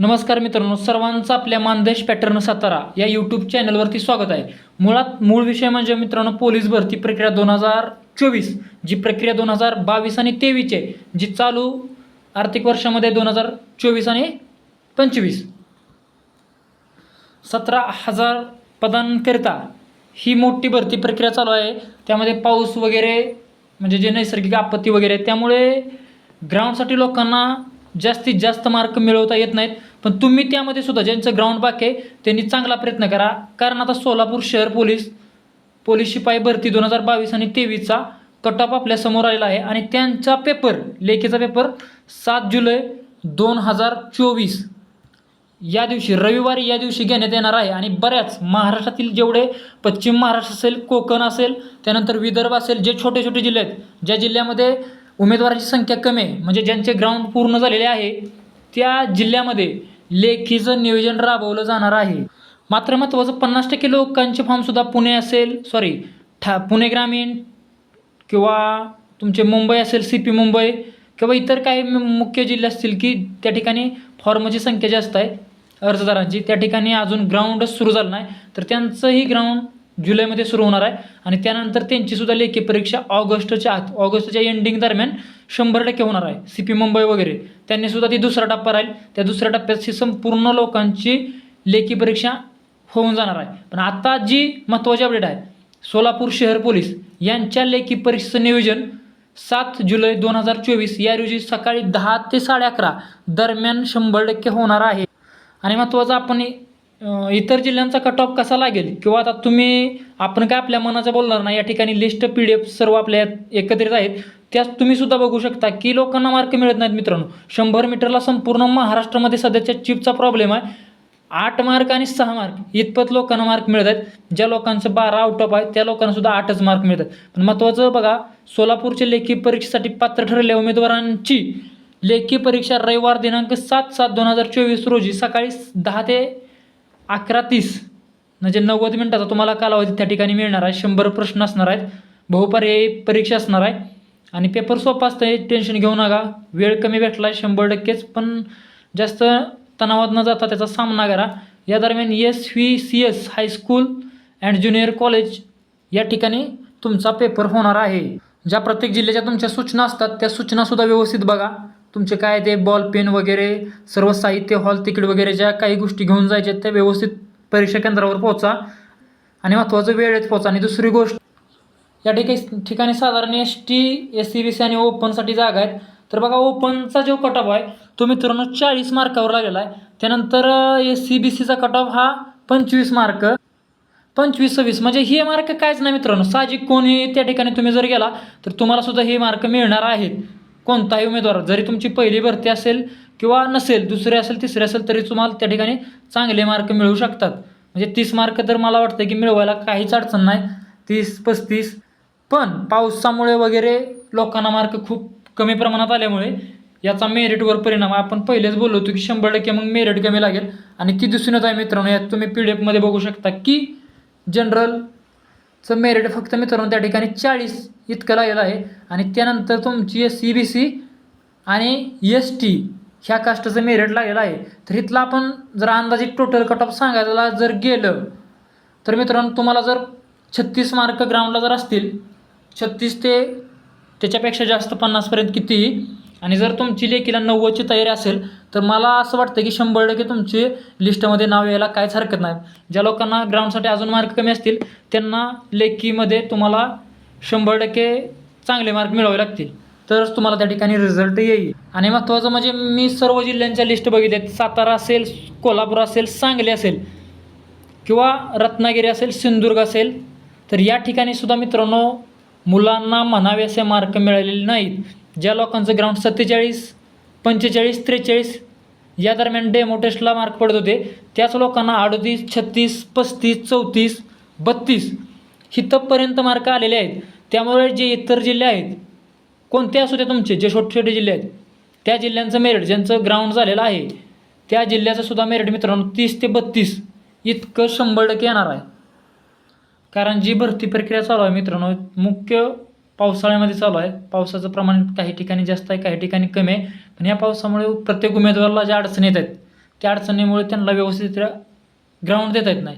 नमस्कार मित्रांनो सर्वांचं आपल्या मानदेश पॅटर्न सातारा या यूट्यूब चॅनलवरती स्वागत आहे. मुळात मूळ विषय म्हणजे मित्रांनो पोलीस भरती प्रक्रिया दोन हजार चोवीस जी प्रक्रिया दोन हजार बावीस आणि तेवीस आहे जी चालू आर्थिक वर्षामध्ये दोन हजार चोवीस आणि पंचवीस. सतरा हजार पदांकरिता ही मोठी भरती प्रक्रिया चालू आहे. त्यामध्ये पाऊस वगैरे म्हणजे जे नैसर्गिक आपत्ती वगैरे आहे, त्यामुळे ग्राउंडसाठी लोकांना जास्तीत जास्त मार्क मिळवता येत नाहीत. पण तुम्ही त्यामध्ये सुद्धा ज्यांचं ग्राउंड बाक आहे त्यांनी चांगला प्रयत्न करा. कारण आता सोलापूर शहर पोलीस पोलीस शिपाई भरती दोन हजार बावीस आणि तेवीसचा कट ऑफ आपल्यासमोर आलेला आहे. आणि त्यांचा पेपर लेखीचा पेपर सात जुलै दोन हजार चोवीस. या दिवशी रविवारी या दिवशी घेण्यात येणार आहे. आणि बऱ्याच महाराष्ट्रातील जेवढे पश्चिम महाराष्ट्र असेल कोकण असेल त्यानंतर विदर्भ असेल जे छोटे छोटे जिल्हे आहेत ज्या जिल्ह्यामध्ये उमेदवारांची संख्या कमी आहे. म्हणजे ज्यांचे ग्राउंड पूर्ण झालेले आहे त्या जिल्ह्यामध्ये लेखीचं नियोजन राबवलं जाणार आहे. मात्र महत्त्वाचं पन्नास टक्के लोकांचे फॉर्मसुद्धा पुणे असेल सॉरी ठा पुणे ग्रामीण किंवा तुमचे मुंबई असेल सी पी मुंबई किंवा इतर काही मुख्य जिल्हे असतील की त्या ठिकाणी फॉर्मची संख्या जास्त आहे अर्जदारांची. त्या ठिकाणी अजून ग्राउंडच सुरू झालं नाही तर त्यांचंही ग्राउंड जुलैमध्ये सुरू होणार आहे. आणि त्यानंतर त्यांचीसुद्धा लेखी परीक्षा ऑगस्टच्या आत ऑगस्टच्या एंडिंग दरम्यान शंभर टक्के होणार आहे. सी पी मुंबई वगैरे. त्यांनीसुद्धा ती दुसरा टप्पा राहील. त्या दुसऱ्या टप्प्यात संपूर्ण लोकांची लेखी परीक्षा होऊन जाणार आहे. पण आता जी महत्त्वाची अपडेट आहे सोलापूर शहर पोलीस यांच्या लेखी परीक्षेचं नियोजन सात जुलै दोन हजार चोवीस या रोजी सकाळी दहा ते साडे अकरा दरम्यान शंभर टक्के होणार आहे. आणि महत्त्वाचं आपण इतर जिल्ह्यांचा कट ऑफ कसा लागेल? किंवा आता तुम्ही आपण काय आपल्या मनाचं बोलणार नाही या ठिकाणी लिस्ट पी डी एफ सर्व आपल्या एकत्रित आहेत. त्यात तुम्ही सुद्धा बघू शकता की लोकांना मार्क मिळत नाहीत मित्रांनो. शंभर मीटरला संपूर्ण महाराष्ट्रामध्ये सध्याच्या चिपचा प्रॉब्लेम आहे. आठ मार्क आणि सहा मार्क इतपत लोकांना मार्क मिळत आहेत. ज्या लोकांचं बारा आउट ऑफ आहे त्या लोकांना सुद्धा आठच मार्क मिळतात पण महत्त्वाचं बघा सोलापूरच्या लेखी परीक्षेसाठी पात्र ठरलेल्या उमेदवारांची लेखी परीक्षा रविवार दिनांक सात सात दोन हजार चोवीस रोजी सकाळी दहा ते अकरा तीस म्हणजे नव्वद मिनटाचा तुम्हाला कालावधी त्या ठिकाणी मिळणार आहे. शंभर प्रश्न असणार आहेत. बहुपर्यायी परीक्षा असणार आहे. आणि पेपर सोपा असतं हे टेन्शन घेऊ नका. वेळ कमी भेटला आहे शंभर टक्केच. पण जास्त तणावात न जाता त्याचा सामना करा. या दरम्यान S V C S high school and junior college या ठिकाणी तुमचा पेपर होणार आहे. ज्या प्रत्येक जिल्ह्याच्या तुमच्या सूचना असतात त्या सूचनासुद्धा व्यवस्थित बघा. तुमचे काय ते बॉल पेन वगैरे सर्व साहित्य हॉल तिकीट वगैरे ज्या काही गोष्टी घेऊन जायच्या त्या व्यवस्थित परीक्षा केंद्रावर पोहोचा. आणि महत्त्वाचं वेळेत पोहोचा. आणि दुसरी गोष्ट या ठिकाणी ठिकाणी साधारण S T S C B C आणि ओपनसाठी जागा आहेत. तर बघा ओपनचा जो कट ऑफ आहे तो मित्रांनो चाळीस मार्कावर लागलेला आहे. त्यानंतर एस सी बी सीचा कट ऑफ हा पंचवीस मार्क. पंचवीस सव्वीस म्हणजे हे मार्क कायच नाही मित्रांनो. साहजिक कोणी त्या ठिकाणी तुम्ही जर गेला तर तुम्हाला सुद्धा हे मार्क मिळणार आहेत. कोणताही उमेदवार जरी तुमची पहिली भरती असेल किंवा नसेल दुसरी असेल तिसरी असेल तरी तुम्हाला त्या ठिकाणी चांगले मार्क मिळू शकतात. म्हणजे तीस मार्क तर मला वाटतं की मिळवायला काहीच अडचण नाही. तीस पस्तीस. पण पावसामुळे वगैरे लोकांना मार्क खूप कमी प्रमाणात आल्यामुळे याचा मेरिटवर परिणाम आपण पहिलेच बोललो होतो की शंभर टक्के मग मेरिट कमी लागेल. आणि ती दिसूनच आहे मित्रांनो यात तुम्ही पी डी एफमध्ये बघू शकता की जनरल चं मेरिट फक्त मित्रांनो त्या ठिकाणी चाळीस इतकं लागलेलं आहे. आणि त्यानंतर तुमची एस सी बी सी आणि एस टी ह्या कास्टचं मेरिट लागलेलं आहे. तर इथलं आपण जर अंदाजित टोटल कट ऑफ सांगायला जर गेलं तर मित्रांनो तुम्हाला जर छत्तीस मार्क ग्राउंडला जर असतील छत्तीस ते त्याच्यापेक्षा जास्त पन्नासपर्यंत कितीही आणि जर तुमची लेखीला नव्वदची तयारी असेल तर मला असं वाटतं की शंभर टक्के तुमची लिस्टमध्ये नाव यायला काहीच हरकत नाही. ज्या लोकांना ग्राउंडसाठी अजून मार्क कमी असतील त्यांना लेखीमध्ये तुम्हाला शंभर टक्के चांगले मार्क मिळवावे लागतील. तरच तुम्हाला त्या ठिकाणी रिझल्ट येईल. आणि महत्त्वाचं म्हणजे मी सर्व जिल्ह्यांच्या लिस्ट बघितल्यात सातारा असेल कोल्हापूर असेल सांगली असेल किंवा रत्नागिरी असेल सिंधुदुर्ग असेल तर या ठिकाणी सुद्धा मित्रांनो मुलांना म्हणावे असे मार्क मिळालेले नाहीत. ज्या लोकांचं ग्राउंड सत्तेचाळीस पंचेचाळीस त्रेचाळीस या दरम्यान डेमो टेस्टला मार्क पडत होते त्याच लोकांना अडतीस छत्तीस पस्तीस चौतीस बत्तीस हितपर्यंत मार्क आलेले आहेत. त्यामुळे जे इतर जिल्हे आहेत कोणते असू दे तुमचे जे छोटे छोटे जिल्हे आहेत त्या जिल्ह्यांचं मेरिट ज्यांचं ग्राउंड झालेलं आहे त्या जिल्ह्याचं सुद्धा मेरिट मित्रांनो तीस ते बत्तीस इतकं शंभर टक्के येणार आहे. कारण जी भरती प्रक्रिया चालू आहे मित्रांनो मुख्य पावसाळ्यामध्ये चालू आहे. पावसाचं प्रमाण काही ठिकाणी जास्त आहे काही ठिकाणी कमी आहे. पण या पावसामुळे प्रत्येक उमेदवाराला ज्या अडचणी येत आहेत त्या अडचणीमुळे त्यांना व्यवस्थित ग्राउंड देता येत नाही.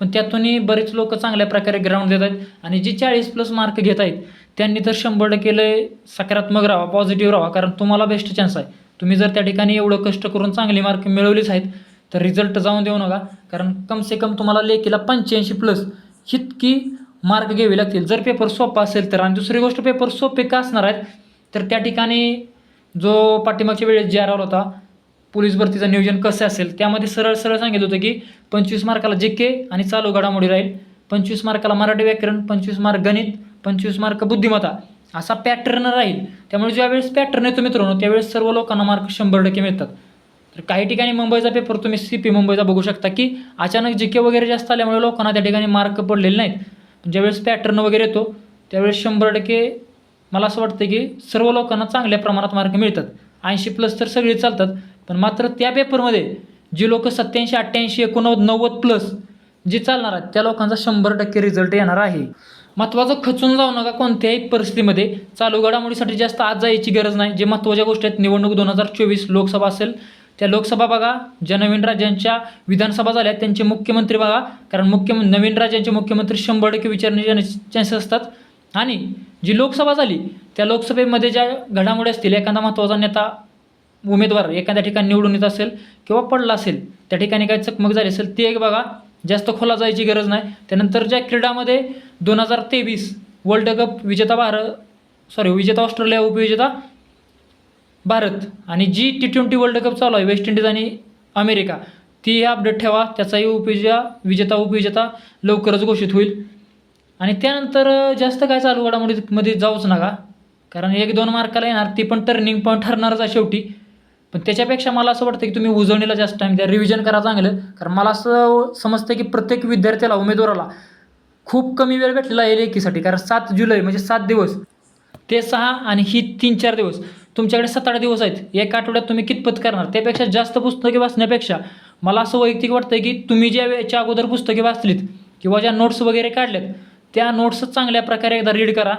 पण त्यातूनही बरेच लोक चांगल्या प्रकारे ग्राउंड देत आहेत आणि जे चाळीस प्लस मार्क घेत आहेत त्यांनी तर शंभर टक्के लय सकारात्मक राहा पॉझिटिव्ह राहा कारण तुम्हाला बेस्ट चान्स आहे. तुम्ही जर त्या ठिकाणी एवढं कष्ट करून चांगले मार्क मिळवलीच आहेत तर रिझल्ट जाऊन देऊ नका. कारण कमसे कम तुम्हाला लेखीला पंच्याऐंशी प्लस इतकी मार्क घ्यावे लागतील. जर पेपर सोपा असेल तर आणि दुसरी गोष्ट पेपर सोपे का असणार आहेत? तर त्या ठिकाणी जो पाठीमागच्या वेळेस जे आर होता पोलीस भरतीचं नियोजन कसं असेल त्यामध्ये सरळ सरळ सांगितलं होतं की पंचवीस मार्काला जे के आणि चालू घडामोडी राहील पंचवीस मार्काला मराठी व्याकरण पंचवीस मार्क गणित पंचवीस मार्क बुद्धिमत्ता असा पॅटर्न राहील. त्यामुळे ज्यावेळेस पॅटर्न येतो मित्रांनो त्यावेळेस सर्व लोकांना मार्क शंभर टक्के मिळतात. तर काही ठिकाणी मुंबईचा पेपर तुम्ही सी पी मुंबईचा बघू शकता की अचानक जी के वगैरे जास्त आल्यामुळे लोकांना त्या ठिकाणी मार्क पडलेले नाहीत. ज्यावेळेस पॅटर्न वगैरे येतो त्यावेळेस शंभर टक्के मला असं वाटतं की सर्व लोकांना चांगल्या प्रमाणात मार्क मिळतात. ऐंशी प्लस तर सगळे चालतात पण मात्र त्या पेपरमध्ये जी लोक सत्याऐंशी अठ्ठ्याऐंशी एकोणनव्वद नव्वद प्लस जे चालणार आहेत त्या लोकांचा शंभर टक्के रिझल्ट येणार आहे. महत्त्वाचं खचून जाऊ नका कोणत्याही परिस्थितीमध्ये. चालू घडामोडीसाठी जास्त आज जायची गरज नाही. जे महत्त्वाच्या गोष्टी आहेत निवडणूक दोन हजार चोवीस लोकसभा असेल त्या लोकसभा बघा ज्या नवीन राज्यांच्या विधानसभा झाल्या त्यांचे मुख्यमंत्री बघा कारण मुख्य नवीन राज्यांचे मुख्यमंत्री शंभर टक्के विचारण्याचे येण्याचे चान्सेस असतात. आणि जी लोकसभा झाली त्या लोकसभेमध्ये ज्या घडामोडी असतील एखादा महत्त्वाचा नेता उमेदवार एखाद्या ठिकाणी निवडून येत असेल किंवा पडला असेल त्या ठिकाणी काही चकमक झाली असेल ते एक बघा जास्त खोला जायची गरज नाही. त्यानंतर ज्या क्रीडामध्ये दोन हजार तेवीस वर्ल्ड कप विजेता भारत सॉरी विजेता ऑस्ट्रेलिया उपविजेता भारत आणि जी टी ट्वेंटी वर्ल्ड कप चालू आहे वेस्ट इंडिज आणि अमेरिका ती अपडेट ठेवा. त्याचाही उपविजा विजेता उपविजेता लवकरच घोषित होईल. आणि त्यानंतर जास्त काय चालू घडामोडीमध्ये जाऊच नका. कारण एक दोन मार्काला येणार ती पण टर्निंग पॉईंट ठरणारच आहे शेवटी. पण त्याच्यापेक्षा मला असं वाटतं की तुम्ही उजवणीला जास्त टाईम द्या रिव्हिजन करा चांगलं. कारण मला असं समजतं की प्रत्येक विद्यार्थ्याला उमेदवाराला खूप कमी वेळ भेटलेला आहे लेखीसाठी कारण सात जुलै म्हणजे सात दिवस. ते सहा आणि ही तीन चार दिवस. तुमच्याकडे सात आठ दिवस आहेत. एका आठवड्यात तुम्ही कितपत करणार? त्यापेक्षा जास्त पुस्तके वाचण्यापेक्षा मला असं वैयक्तिक वाटतं की तुम्ही ज्या वेळेच्या अगोदर पुस्तके वाचलीत किंवा ज्या नोट्स वगैरे काढल्यात त्या नोट्स चांगल्या प्रकारे एकदा रीड करा.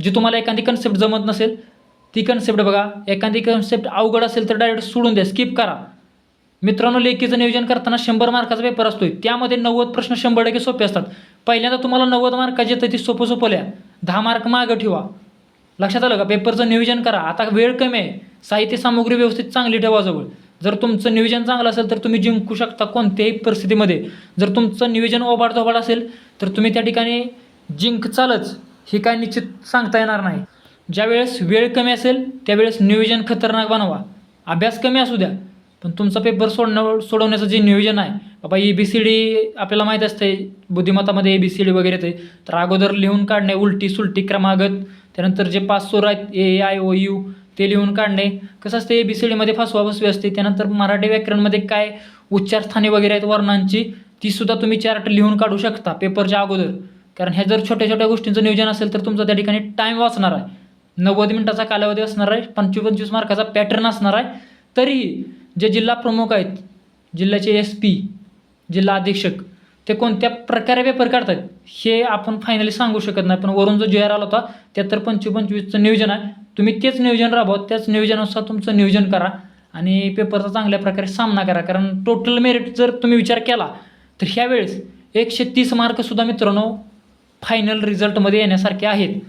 जी तुम्हाला एखादी कन्सेप्ट जमत नसेल ती कन्सेप्ट बघा. एखादी कन्सेप्ट अवघड असेल तर डायरेक्ट सोडून द्या स्किप करा. मित्रांनो लेखीचं नियोजन करताना शंभर मार्काचा पेपर असतो त्यामध्ये नव्वद प्रश्न शंभर टक्के सोपे असतात. पहिल्यांदा तुम्हाला नव्वद मार्काचे येतं ती सोपं सोपं लिहा. दहा मार्क मागं ठेवा. लक्षात आलं का? पेपरचं नियोजन करा. आता वेळ कमी आहे. साहित्य सामुग्री व्यवस्थित चांगली ठेवाजवळ जर तुमचं नियोजन चांगलं असेल तर तुम्ही जिंकू शकता कोणत्याही परिस्थितीमध्ये. जर तुमचं नियोजन ओबाडधोबाड असेल तर तुम्ही त्या ठिकाणी जिंक चालच हे काय निश्चित सांगता येणार नाही. ज्यावेळेस वेळ कमी असेल त्यावेळेस नियोजन खतरनाक बनवा. अभ्यास कमी असू द्या पण तुमचा पेपर सोडणं सोडवण्याचं जे नियोजन आहे बाबा ए बी सी डी आपल्याला माहीत असते बुद्धिमत्तामध्ये ए बी सी डी वगैरे येते तर अगोदर लिहून काढणे उलटी सुलटी क्रमागत त्यानंतर जे पाच सूर आहेत ए आय ओ यू ते लिहून काढणे. कसं असते ए बी सी डीमध्ये फसवा फसवी असते. त्यानंतर मराठी व्याकरणमध्ये काय उच्चारस्थाने वगैरे आहेत वर्णांची तीसुद्धा तुम्ही चार्ट लिहून काढू शकता पेपरच्या अगोदर. कारण ह्या जर छोट्या छोट्या गोष्टींचं नियोजन असेल तर तुमचा त्या ठिकाणी टाईम वाचणार आहे. नव्वद मिनिटाचा कालावधी असणार आहे पंचवीस पंचवीस मार्काचा पॅटर्न असणार आहे. तरीही जे जिल्हा प्रमुख आहेत जिल्ह्याचे एस पी जिल्हा अधीक्षक ते कोणत्या प्रकारे पेपर काढतात हे आपण फायनली सांगू शकत नाही. पण वरून जो जे आर आला होता त्यात तर पंचवीस पंचवीसचं नियोजन आहे. तुम्ही तेच नियोजन राबवा त्याच नियोजनानुसार तुमचं नियोजन करा आणि पेपरचा चांगल्या प्रकारे सामना करा. कारण टोटल मेरिट जर तुम्ही विचार केला तर ह्यावेळेस एकशे तीस मार्कसुद्धा मित्रांनो फायनल रिझल्टमध्ये येण्यासारखे आहेत.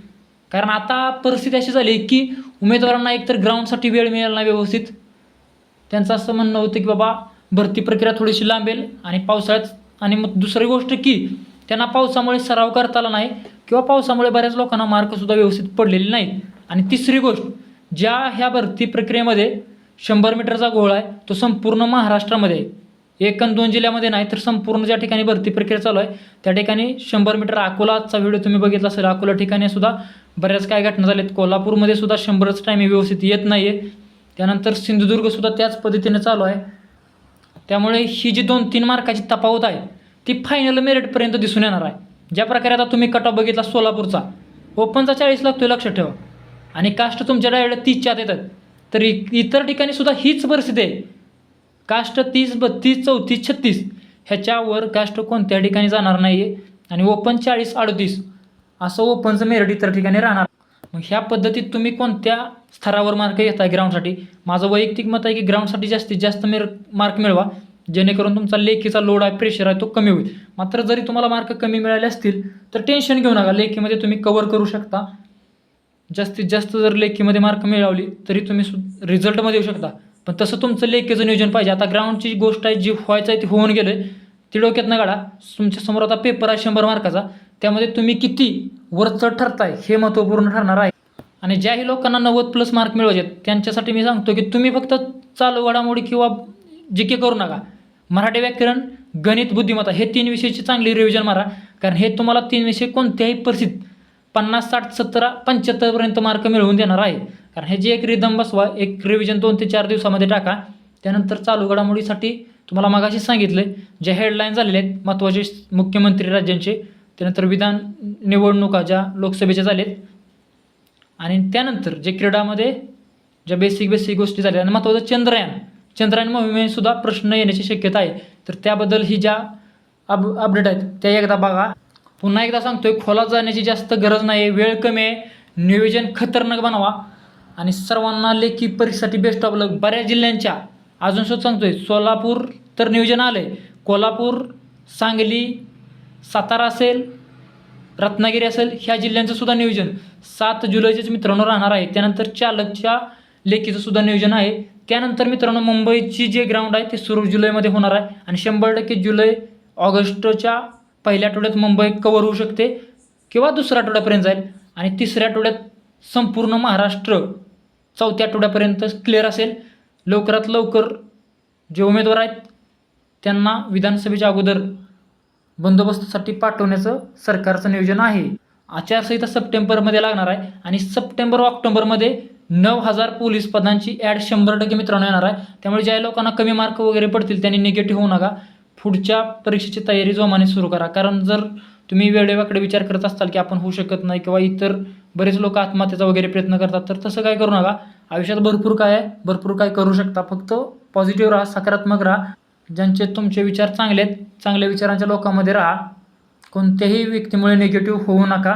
कारण आता परिस्थिती अशी झाली की उमेदवारांना एकतर ग्राउंडसाठी वेळ मिळेल नाही व्यवस्थित. त्यांचं असं म्हणणं होतं की बाबा भरती प्रक्रिया थोडीशी लांबेल आणि पावसाळ्यात आणि मग दुसरी गोष्ट की त्यांना पावसामुळे सराव करता आला नाही किंवा पावसामुळे बऱ्याच लोकांना मार्कसुद्धा व्यवस्थित पडलेले नाहीत. आणि तिसरी गोष्ट ज्या ह्या भरती प्रक्रियेमध्ये शंभर मीटरचा गोळा आहे तो संपूर्ण महाराष्ट्रामध्ये आहे. एक आणि दोन जिल्ह्यामध्ये नाही तर संपूर्ण ज्या ठिकाणी भरती प्रक्रिया चालू आहे त्या ठिकाणी शंभर मीटर अकोलाचा व्हिडिओ तुम्ही बघितला असेल अकोला ठिकाणी सुद्धा बऱ्याच काय घटना झाल्यात. कोल्हापूरमध्ये सुद्धा शंभरच टायमिंग व्यवस्थित येत नाही आहे त्यानंतर सिंधुदुर्गसुद्धा त्याच पद्धतीने चालू आहे. त्यामुळे ही जी दोन तीन मार्काची तफावत आहे ती फायनल मेरिटपर्यंत दिसून येणार आहे. ज्या प्रकारे आता तुम्ही कट ऑफ बघितला सोलापूरचा ओपनचा चाळीस लागतोय लक्षात ठेवा. आणि कास्ट तुमच्या डायरेक्ट तीसच्या आत येतात. तर इ- इतर ठिकाणी सुद्धा हीच परिस्थिती आहे. कास्ट तीस बत्तीस चौतीस छत्तीस ह्याच्यावर कास्ट कोणत्या ठिकाणी जाणार नाही आहे आणि ओपन चाळीस अडतीस असं ओपनचं मेरिट इतर ठिकाणी राहणार मग ह्या पद्धतीत तुम्ही कोणत्या स्तरावर मार्क घेताय आहे ग्राउंडसाठी माझं वैयक्तिक मत आहे की ग्राउंडसाठी जास्तीत जास्त मेर मार्क मिळवा जेणेकरून तुमचा लेखीचा लोड आहे प्रेशर आहे तो कमी होईल. मात्र जरी तुम्हाला मार्क कमी मिळाले असतील तर टेन्शन घेऊ नका. लेखीमध्ये तुम्ही कवर करू शकता. जास्तीत जास्त जर लेखीमध्ये मार्क मिळवली तरी तुम्ही सु रिझल्टमध्ये येऊ शकता. पण तसं तुमचं लेखीचं नियोजन पाहिजे. आता ग्राउंडची गोष्ट आहे जी व्हायचं आहे ती होऊन गेलं आहे ती डोक्यात न काढा. तुमच्यासमोर आता पेपर आहे शंभर मार्काचा त्यामध्ये तुम्ही किती वरचढ ठरताय हे महत्त्वपूर्ण ठरणार आहे. आणि ज्याही लोकांना नव्वद प्लस मार्क मिळवायचे आहेत, त्यांच्यासाठी मी सांगतो की तुम्ही फक्त चालू घडामोडी किंवा जिके के करू नका. मराठी व्याकरण गणित बुद्धिमत्ता हे तीन विषयाची चांगली रिव्हिजन मारा कारण हे तुम्हाला तीन विषय कोणत्याही परिस्थितीत पन्नास साठ सत्तरा पंच्याहत्तरपर्यंत मार्क मिळवून देणार आहे. कारण हे जे एक रिदम बसवा एक रिव्हिजन दोन ते चार दिवसामध्ये टाका त्यानंतर चालू घडामोडीसाठी तुम्हाला मागाशी सांगितले ज्या हेडलाईन झालेले आहेत महत्त्वाचे मुख्यमंत्री राज्यांचे त्यानंतर विधान निवडणुका ज्या लोकसभेच्या झालेत. आणि त्यानंतर जे क्रीडामध्ये ज्या बेसिक बेसिक गोष्टी झाल्या आणि महत्त्वाचं चंद्रयान. चंद्रयान मोहिमेसुद्धा प्रश्न येण्याची शक्यता आहे. तर त्याबद्दल ही ज्या अप अपडेट आहेत त्या एकदा बघा. पुन्हा एकदा सांगतोय खोलात जाण्याची जास्त गरज नाही वेळ कमी आहे. नियोजन खतरनाक बनवा. आणि सर्वांना लेखी परीक्षेसाठी बेस्ट ऑफ लक बऱ्याच जिल्ह्यांच्या अजून सुद्धा सांगतोय सोलापूर तर नियोजन आलं आहे कोल्हापूर सांगली सातारा असेल रत्नागिरी असेल ह्या जिल्ह्यांचं सुद्धा नियोजन. सात जुलैचेच मित्रांनो राहणार आहे त्यानंतर चालकच्या लेखीचं सुद्धा नियोजन आहे. त्यानंतर मित्रांनो मुंबईची जे ग्राउंड आहे ते सुरू जुलैमध्ये होणार आहे. आणि शंभर टक्के जुलै ऑगस्टच्या पहिल्या आठवड्यात मुंबई कवर होऊ शकते किंवा दुसऱ्या आठवड्यापर्यंत जाईल. आणि तिसऱ्या आठवड्यात संपूर्ण महाराष्ट्र चौथ्या आठवड्यापर्यंत क्लिअर असेल. लवकरात लवकर जे उमेदवार आहेत त्यांना विधानसभेच्या अगोदर बंदोबस्तासाठी पाठवण्याचं सरकारचं नियोजन आहे. आचारसंहिता सप्टेंबरमध्ये लागणार आहे आणि सप्टेंबर ऑक्टोबरमध्ये नऊ हजार पोलीस पदांची ॲड शंभर टक्के मित्रांनो येणार आहे. त्यामुळे ज्या लोकांना कमी मार्क वगैरे पडतील त्यांनी निगेटिव्ह होऊ नका. पुढच्या परीक्षेची तयारी जोमाने सुरू करा. कारण जर तुम्ही वेळेवाकडे विचार करत असाल की आपण होऊ शकत नाही किंवा इतर बरेच लोक आत्महत्येचा वगैरे प्रयत्न करतात तर तसं काय करू नका. आयुष्यात भरपूर काय आहे भरपूर काय करू शकता. फक्त पॉझिटिव्ह राहा सकारात्मक राहा. ज्यांचे तुमचे विचार चांगले आहेत चांगल्या विचारांच्या लोकांमध्ये राहा. कोणत्याही व्यक्तीमुळे निगेटिव्ह होऊ नका.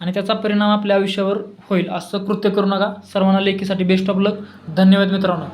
आणि त्याचा परिणाम आपल्या आयुष्यावर होईल. असं कृत्य करू नका. सर्वांना लेखीसाठी बेस्ट ऑफ लक धन्यवाद मित्रांनो.